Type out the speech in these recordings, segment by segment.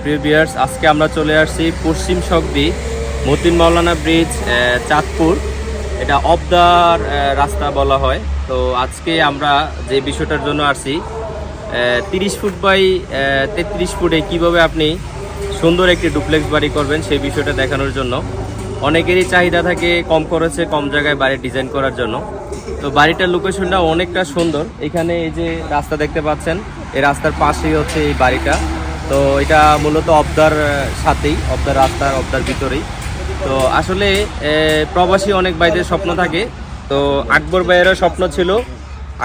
প্রিয় বিয়ার্স আজকে আমরা চলে আসছি পশ্চিম শক্তি, মতিন মাওলানা ব্রিজ চাঁদপুর। এটা অবদার রাস্তা বলা হয়। তো আজকে আমরা যে বিষয়টার জন্য আসছি তিরিশ ফুট বাই তেত্রিশ ফুটে কীভাবে আপনি সুন্দর একটি ডুপ্লেক্স বাড়ি করবেন সেই বিষয়টা দেখানোর জন্য। অনেকেরই চাহিদা থাকে কম খরচে কম জায়গায় বাড়ি ডিজাইন করার জন্য। তো বাড়িটার লোকেশনটা অনেকটা সুন্দর। এখানে এই যে রাস্তা দেখতে পাচ্ছেন, এই রাস্তার পাশেই হচ্ছে এই বাড়িটা। তো এটা মূলত অবদার সাথেই, অবদার রাস্তার অবদার ভিতরেই। তো আসলে প্রবাসী অনেক ভাইদের স্বপ্ন থাকে। তো আকবর ভাইয়েরও স্বপ্ন ছিল,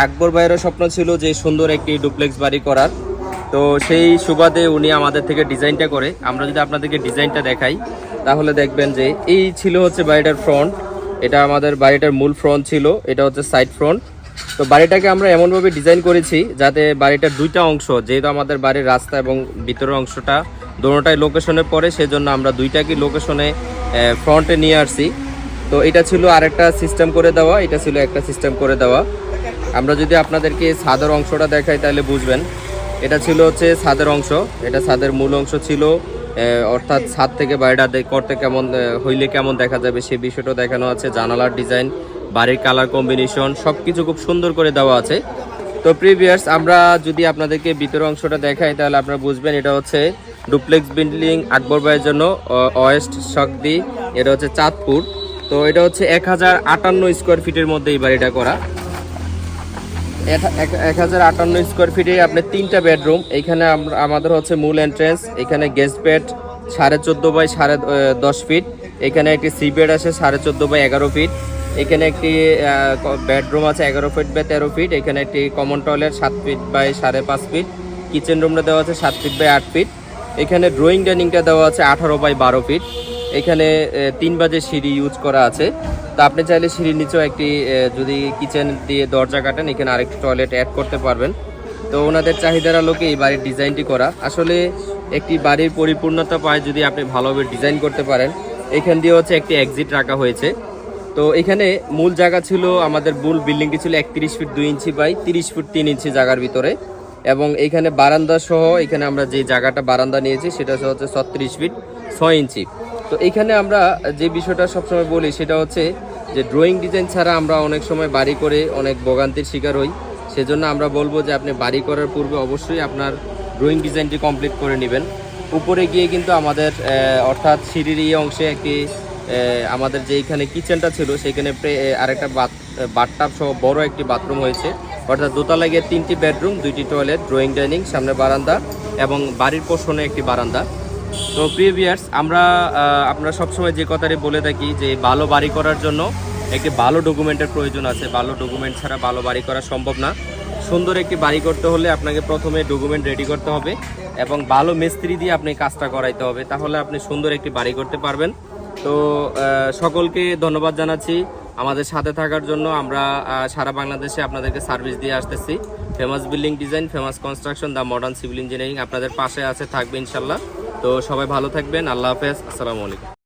আকবর ভাইয়েরও স্বপ্ন ছিল যে সুন্দর একটি ডুপ্লেক্স বাড়ি করার। তো সেই সুবাদে উনি আমাদের থেকে ডিজাইনটা করে। আমরা যদি আপনাদেরকে ডিজাইনটা দেখাই, তাহলে দেখবেন যে এই ছিল হচ্ছে বাড়িটার ফ্রন্ট এটা আমাদের বাড়িটার মূল ফ্রন্ট ছিল, এটা হচ্ছে সাইড ফ্রন্ট তো বাড়িটাকে আমরা এমনভাবে ডিজাইন করেছি যাতে বাড়িটার দুইটা অংশ, যেহেতু আমাদের বাড়ির রাস্তা এবং ভিতরের অংশটা দোনোটাই লোকেশনে পড়ে, সেজন্য আমরা দুইটাকে লোকেশনে ফ্রন্টে নিয়ে আসছি। তো এটা ছিল আরেকটা সিস্টেম করে দেওয়া, এটা ছিল একটা সিস্টেম করে দেওয়া। আমরা যদি আপনাদেরকে ছাদের অংশটা দেখাই তাহলে বুঝবেন। এটা ছিল হচ্ছে ছাদের অংশ, এটা ছাদের মূল অংশ ছিল। অর্থাৎ ছাদ থেকে দে- করতে কেমন হইলে কেমন দেখা যাবে সেই বিষয়টা দেখানো আছে, জানালার ডিজাইন বাড়ির কালার কম্বিনেশন সব কিছু খুব সুন্দর করে দেওয়া আছে। তো প্রিভিয়ার্স আমরা যদি আপনাদেরকে ভিতরের অংশটা দেখাই, তাহলে আপনারা বুঝবেন এটা হচ্ছে ডুপ্লেক্স বিল্ডিং আকবর ভাইয়ের জন্য ওয়েস্ট শক্তি, এটা হচ্ছে চাঁদপুর। তো এটা হচ্ছে এক হাজার আটান্ন স্কোয়ার ফিটের মধ্যে এই বাড়িটা করা। এক হাজার আটান্ন স্কোয়ার ফিটে আপনার তিনটা বেডরুম এখানে আমাদের হচ্ছে মূল এন্ট্রেন্স এখানে গেস্ট বেড সাড়ে চোদ্দ বাই সাড়ে দশ ফিট এখানে একটি সি বেড আছে সাড়ে চোদ্দ বাই এগারো ফিট এখানে একটি বেডরুম আছে এগারো ফিট বাই তেরো ফিট এখানে একটি কমন টয়লেট সাত ফিট বাই সাড়ে পাঁচ ফিট কিচেন রুমটা দেওয়া আছে সাত ফিট বাই আট ফিট এখানে ড্রয়িং ডাইনিংটা দেওয়া আছে আঠারো বাই বারো ফিট এখানে তিন বাজে সিঁড়ি ইউজ করা আছে। তো আপনি চাইলে সিঁড়ির নিচেও একটি যদি কিচেন দিয়ে দরজা কাটেন, এখানে আরেকটি টয়লেট অ্যাড করতে পারবেন। তো ওনাদের চাহিদার আলোকে এই বাড়ির ডিজাইনটি করা। আসলে একটি বাড়ির পরিপূর্ণতা পায় যদি আপনি ভালোভাবে ডিজাইন করতে পারেন। এখান দিয়ে হচ্ছে একটি এক্সিট রাখা হয়েছে। তো এখানে মূল জায়গা ছিল আমাদের মূল বিল্ডিংটি ছিল একত্রিশ ফিট দুই ইঞ্চি বাই তিরিশ ফিট তিন ইঞ্চি জায়গার ভিতরে। এবং এখানে বারান্দা সহ এখানে আমরা যে জায়গাটা বারান্দা নিয়েছি সেটা হচ্ছে ছত্রিশ ফিট ছয় ইঞ্চি। তো এখানে আমরা যে বিষয়টা সবসময় বলি সেটা হচ্ছে যে ড্রয়িং ডিজাইন ছাড়া আমরা অনেক সময় বাড়ি করে অনেক ভোগান্তির শিকার হই। সেজন্য আমরা বলব যে আপনি বাড়ি করার পূর্বে অবশ্যই আপনার ড্রয়িং ডিজাইনটি কমপ্লিট করে নেবেন। উপরে গিয়ে কিন্তু আমাদের অর্থাৎ সিঁড়ির এই অংশে একটি আমাদের যে এখানে কিচেনটা ছিল সেখানে আরেকটা বাথ বাথটাব সহ বড় একটি বাথরুম হয়েছে। অর্থাৎ দোতলা গিয়ে তিনটি বেডরুম, দুইটি টয়লেট, ড্রয়িং, ডাইনিং, সামনে বারান্দা এবং বাড়ির পোষণে একটি বারান্দা। তো প্রিভিয়ার্স আমরা আমরা সবসময় যে কথাটি বলে থাকি যে ভালো বাড়ি করার জন্য একটি ভালো ডকুমেন্টের প্রয়োজন আছে। ভালো ডকুমেন্ট ছাড়া ভালো বাড়ি করা সম্ভব না। সুন্দর একটি বাড়ি করতে হলে আপনাকে প্রথমে ডকুমেন্ট রেডি করতে হবে এবং ভালো মিস্ত্রি দিয়ে আপনি কাজটা করাইতে হবে। তাহলে আপনি সুন্দর একটি বাড়ি করতে পারবেন। তো সকলকে ধন্যবাদ জানাচ্ছি। আমাদের সাথে থাকার জন্য আমরা সারা বাংলাদেশে আপনাদেরকে সার্ভিস দিয়ে আসতেছি। Famous building design, famous construction the modern civil engineering আপনাদের পাশে আছে, থাকবে ইনশাল্লাহ। তো সবাই ভালো থাকবেন, আল্লাহ হাফেজ, আসসালামু আলাইকুম।